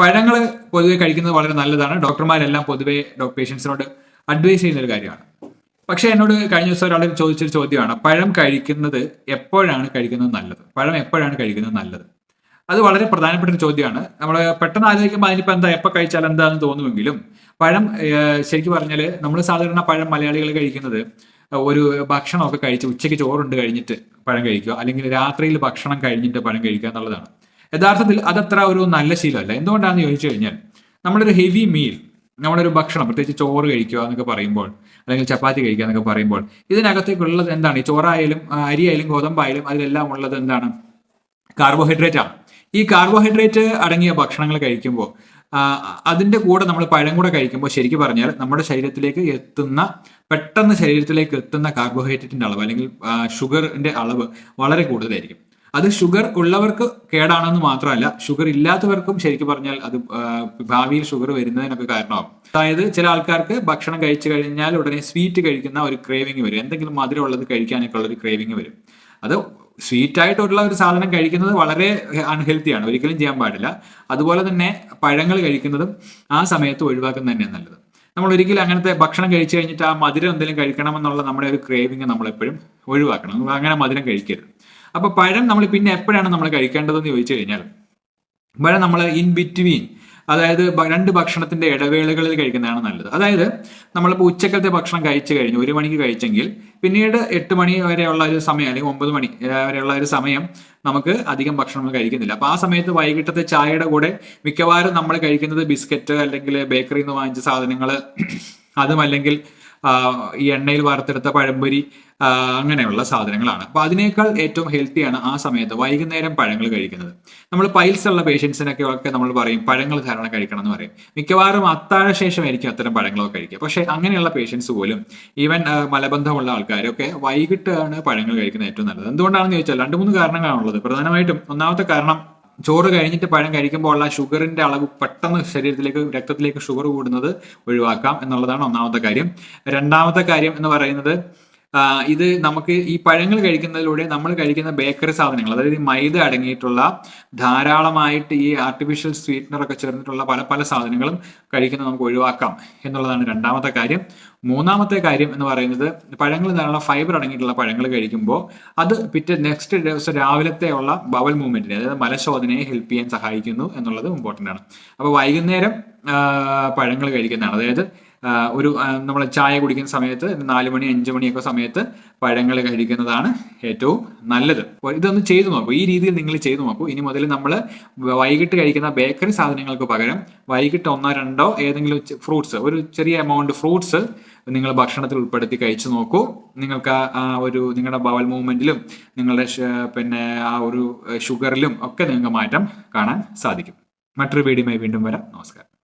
പഴങ്ങൾ പൊതുവെ കഴിക്കുന്നത് വളരെ നല്ലതാണ്. ഡോക്ടർമാരെല്ലാം പൊതുവെ പേഷ്യൻസിനോട് അഡ്വൈസ് ചെയ്യുന്ന ഒരു കാര്യമാണ്. പക്ഷേ എന്നോട് കഴിഞ്ഞ ദിവസം ഒരാൾ ചോദിച്ചൊരു ചോദ്യമാണ്. പഴം കഴിക്കുന്നത് എപ്പോഴാണ് കഴിക്കുന്നത് നല്ലത്? പഴം എപ്പോഴാണ് കഴിക്കുന്നത് നല്ലത്? അത് വളരെ പ്രധാനപ്പെട്ട ഒരു ചോദ്യമാണ്. നമ്മൾ പെട്ടെന്ന് ആലോചിക്കുമ്പോൾ അതിനിപ്പോൾ എന്താ എപ്പോൾ കഴിച്ചാൽ എന്താണെന്ന് തോന്നുമെങ്കിലും പഴം ശരിക്കും പറഞ്ഞാൽ നമ്മൾ സാധാരണ പഴം മലയാളികൾ കഴിക്കുന്നത് ഒരു ഭക്ഷണമൊക്കെ കഴിച്ച് ഉച്ചയ്ക്ക് ചോറുണ്ട് കഴിഞ്ഞിട്ട് പഴം കഴിക്കുക അല്ലെങ്കിൽ രാത്രിയിൽ ഭക്ഷണം കഴിഞ്ഞിട്ട് പഴം കഴിക്കുക എന്നുള്ളതാണ്. യഥാർത്ഥത്തിൽ അതത്ര ഒരു നല്ല ശീലമല്ല. എന്തുകൊണ്ടാണെന്ന് ചോദിച്ചു കഴിഞ്ഞാൽ നമ്മളൊരു ഹെവി മീൽ നമ്മളൊരു ഭക്ഷണം പ്രത്യേകിച്ച് ചോറ് കഴിക്കുക എന്നൊക്കെ പറയുമ്പോൾ അല്ലെങ്കിൽ ചപ്പാത്തി കഴിക്കുക എന്നൊക്കെ പറയുമ്പോൾ ഇതിനകത്തേക്കുള്ളത് എന്താണ്? ഈ ചോറായാലും അരിയായാലും ഗോതമ്പായാലും അതിലെല്ലാം ഉള്ളത് എന്താണ്? കാർബോഹൈഡ്രേറ്റ് ആണ്. ഈ കാർബോഹൈഡ്രേറ്റ് അടങ്ങിയ ഭക്ഷണങ്ങൾ കഴിക്കുമ്പോൾ അതിന്റെ കൂടെ നമ്മൾ പഴം കൂടെ കഴിക്കുമ്പോൾ ശരിക്കും പറഞ്ഞാൽ നമ്മുടെ ശരീരത്തിലേക്ക് എത്തുന്ന പെട്ടെന്ന് ശരീരത്തിലേക്ക് എത്തുന്ന കാർബോഹൈഡ്രേറ്റിന്റെ അളവ് അല്ലെങ്കിൽ ഷുഗറിന്റെ അളവ് വളരെ കൂടുതലായിരിക്കും. അത് ഷുഗർ ഉള്ളവർക്ക് കേടാണെന്ന് മാത്രമല്ല ഷുഗർ ഇല്ലാത്തവർക്കും ശരിക്കും പറഞ്ഞാൽ അത് ഭാവിയിൽ ഷുഗർ വരുന്നതിനൊക്കെ കാരണമാകും. അതായത് ചില ആൾക്കാർക്ക് ഭക്ഷണം കഴിച്ചു കഴിഞ്ഞാൽ ഉടനെ സ്വീറ്റ് കഴിക്കുന്ന ഒരു ക്രേവിങ് വരും. എന്തെങ്കിലും മധുരമുള്ളത് കഴിക്കാനൊക്കെ ഉള്ള ഒരു ക്രേവിങ് വരും. അത് സ്വീറ്റ് ആയിട്ടുള്ള ഒരു സാധനം കഴിക്കുന്നത് വളരെ അൺഹെൽത്തിയാണ് ഒരിക്കലും ചെയ്യാൻ പാടില്ല. അതുപോലെ തന്നെ പഴങ്ങൾ കഴിക്കുന്നതും ആ സമയത്ത് ഒഴിവാക്കുന്നത് തന്നെയാണ് നല്ലത്. നമ്മൾ ഒരിക്കലും അങ്ങനത്തെ ഭക്ഷണം കഴിച്ചു കഴിഞ്ഞിട്ട് ആ മധുരം എന്തെങ്കിലും കഴിക്കണമെന്നുള്ള നമ്മുടെ ഒരു ക്രേവിങ് നമ്മൾ എപ്പോഴും ഒഴിവാക്കണം. അങ്ങനെ മധുരം കഴിക്കരുത്. അപ്പൊ പഴം നമ്മൾ പിന്നെ എപ്പോഴാണ് നമ്മൾ കഴിക്കേണ്ടതെന്ന് ചോദിച്ചു കഴിഞ്ഞാൽ പഴം നമ്മൾ ഇൻ ബിറ്റ്വീൻ അതായത് രണ്ട് ഭക്ഷണത്തിന്റെ ഇടവേളകളിൽ കഴിക്കുന്നതാണ് നല്ലത്. അതായത് നമ്മളിപ്പോൾ ഉച്ചക്കത്തെ ഭക്ഷണം കഴിച്ചു കഴിഞ്ഞു ഒരു മണിക്ക് കഴിച്ചെങ്കിൽ പിന്നീട് എട്ട് മണി വരെയുള്ള ഒരു സമയം അല്ലെങ്കിൽ ഒമ്പത് മണി വരെയുള്ള ഒരു സമയം നമുക്ക് അധികം ഭക്ഷണം കഴിക്കുന്നില്ല. അപ്പൊ ആ സമയത്ത് വൈകിട്ടത്തെ ചായയുടെ കൂടെ മിക്കവാറും നമ്മൾ കഴിക്കുന്നത് ബിസ്ക്കറ്റ് അല്ലെങ്കിൽ ബേക്കറിയിൽ നിന്ന് വാങ്ങിച്ച സാധനങ്ങൾ അതും അല്ലെങ്കിൽ ഈ എണ്ണയിൽ വറുത്തെടുത്ത പഴംപൊരി അങ്ങനെയുള്ള സാധനങ്ങളാണ്. അപ്പൊ അതിനേക്കാൾ ഏറ്റവും ഹെൽത്തിയാണ് ആ സമയത്ത് വൈകുന്നേരം പഴങ്ങൾ കഴിക്കുന്നത്. നമ്മൾ പൈൽസ് ഉള്ള പേഷ്യൻസിനൊക്കെ ഒക്കെ നമ്മൾ പറയും പഴങ്ങൾ ധാരാളം കഴിക്കണം എന്ന് പറയും. മിക്കവാറും അത്താഴ ശേഷമായിരിക്കും അത്തരം പഴങ്ങളൊക്കെ കഴിക്കുക. പക്ഷെ അങ്ങനെയുള്ള പേഷ്യൻസ് പോലും ഈവൻ മലബന്ധമുള്ള ആൾക്കാരൊക്കെ വൈകിട്ടാണ് പഴങ്ങൾ കഴിക്കുന്നത് ഏറ്റവും നല്ലത്. എന്തുകൊണ്ടാണെന്ന് ചോദിച്ചാൽ രണ്ട് മൂന്ന് കാരണങ്ങളാണുള്ളത് പ്രധാനമായിട്ടും ഒന്നാമത്തെ കാരണം ചോറ് കഴിഞ്ഞിട്ട് പഴം കഴിക്കുമ്പോൾ ഉള്ള ഷുഗറിന്റെ അളവ് പെട്ടെന്ന് ശരീരത്തിലേക്ക് രക്തത്തിലേക്ക് ഷുഗർ കൂടുന്നത് ഒഴിവാക്കാം എന്നുള്ളതാണ് ഒന്നാമത്തെ കാര്യം. രണ്ടാമത്തെ കാര്യം എന്ന് പറയുന്നത് ഇത് നമുക്ക് ഈ പഴങ്ങൾ കഴിക്കുന്നതിലൂടെ നമ്മൾ കഴിക്കുന്ന ബേക്കറി സാധനങ്ങൾ അതായത് ഈ മൈദ അടങ്ങിയിട്ടുള്ള ധാരാളമായിട്ട് ഈ ആർട്ടിഫിഷ്യൽ സ്വീറ്റ്നർ ഒക്കെ ചേർന്നിട്ടുള്ള പല പല സാധനങ്ങളും കഴിക്കുന്നത് നമുക്ക് ഒഴിവാക്കാം എന്നുള്ളതാണ് രണ്ടാമത്തെ കാര്യം. മൂന്നാമത്തെ കാര്യം എന്ന് പറയുന്നത് പഴങ്ങൾ ധാരാളം ഫൈബർ അടങ്ങിയിട്ടുള്ള പഴങ്ങൾ കഴിക്കുമ്പോൾ അത് പിറ്റേ നെക്സ്റ്റ് ദിവസം രാവിലത്തെ ഉള്ള ബവൽ മൂവ്മെന്റിനെ അതായത് മലശോധനയെ ഹെൽപ്പ് ചെയ്യാൻ സഹായിക്കുന്നു എന്നുള്ളത് ഇമ്പോർട്ടന്റ് ആണ്. അപ്പോൾ വൈകുന്നേരം പഴങ്ങൾ കഴിക്കുന്നതാണ്. അതായത് ഒരു നമ്മൾ ചായ കുടിക്കുന്ന സമയത്ത് നാല് മണി അഞ്ച് മണിയൊക്കെ സമയത്ത് പഴങ്ങൾ കഴിക്കുന്നതാണ് ഏറ്റവും നല്ലത്. ഇതൊന്ന് ചെയ്തു നോക്കൂ. ഈ രീതിയിൽ നിങ്ങൾ ചെയ്തു നോക്കൂ. ഇനി മുതൽ നമ്മൾ വൈകിട്ട് കഴിക്കുന്ന ബേക്കറി സാധനങ്ങൾക്ക് പകരം വൈകിട്ട് ഒന്നോ രണ്ടോ ഏതെങ്കിലും ഫ്രൂട്ട്സ് ഒരു ചെറിയ എമൗണ്ട് ഫ്രൂട്ട്സ് നിങ്ങൾ ഭക്ഷണത്തിൽ ഉൾപ്പെടുത്തി കഴിച്ചു നോക്കൂ. നിങ്ങൾക്ക് ആ- ഒരു നിങ്ങളുടെ ബവൽ മൂവ്മെന്റിലും നിങ്ങളുടെ പിന്നെ ആ ഒരു ഷുഗറിലും ഒക്കെ നിങ്ങൾക്ക് മാറ്റം കാണാൻ സാധിക്കും. മറ്റൊരു വീഡിയോയുമായി വീണ്ടും വരാം. നമസ്കാരം.